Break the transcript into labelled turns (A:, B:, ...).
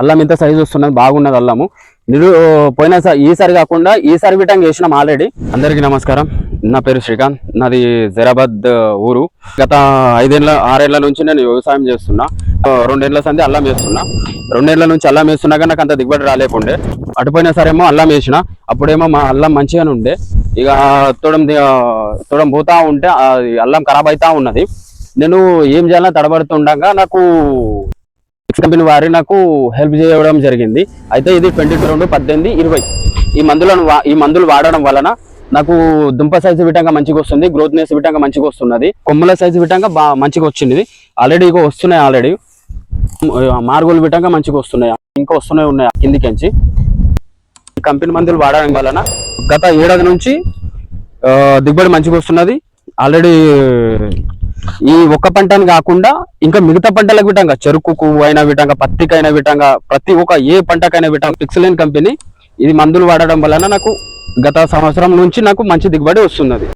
A: అల్లం ఇంత సైజు వస్తున్నది బాగున్నది అల్లము. నిరు పోయిన ఈసారి కాకుండా ఈసారి విటంగా వేసినాం ఆల్రెడీ అందరికీ నమస్కారం. నా పేరు శ్రీకాంత్. నాది జరాబాద్ ఊరు. గత ఐదేళ్ళ ఆరేళ్ళ నుంచి నేను వ్యవసాయం చేస్తున్నా. రెండేళ్ళ సంది అల్లం వేస్తున్నా. రెండేళ్ళ నుంచి అల్లం వేస్తున్నా కానీ నాకు అంత దిగుబడి రాలేకుండే. అటుపోయినా సరేమో అల్లం వేసిన. అప్పుడేమో మా అల్లం మంచిగానే ఉండే ఇక తోడం తోడం పోతా ఉంటే అల్లం ఖరాబ్ అవుతా ఉన్నది. నేను ఏం చేయాలని తడబడుతుండగా నాకు కంపెనీ వారి నాకు హెల్ప్ చేయడం జరిగింది. అయితే ఇది ట్వంటీ టూ రెండు పద్దెనిమిది ఇరవై ఈ మందులను వా- ఈ మందులు వాడడం వలన నాకు దుంప సైజు విటంగా మంచిగా వస్తుంది గ్రోత్నెస్ విటంగా మంచిగా వస్తున్నది కొమ్మల సైజు విటంగా బా మంచిగా వచ్చింది. ఆల్రెడీ ఇగో వస్తున్నాయి ఆల్రెడీ మార్గోలు విటంగా మంచిగా వస్తున్నాయి. ఇంకా వస్తున్నాయి ఉన్నాయి. కిందికించి కంపెనీ మందులు వాడడం వలన గత ఏడాది నుంచి దిగుబడి మంచిగా వస్తున్నది. ఆల్రెడీ ఈ ఒక్క పంటని కాకుండా ఇంకా మిగతా పంటలకు విటంగా చెరుకుకు అయినా విటంగా పత్తికైనా విటంగా ప్రతి ఒక్క ఏ పంటకైనా విటంగా పిక్సలైన్ కంపెనీ ఇది మందులు వాడడం వలన నాకు గత సంవత్సరం నుంచి నాకు మంచి దిగుబడి వస్తున్నది.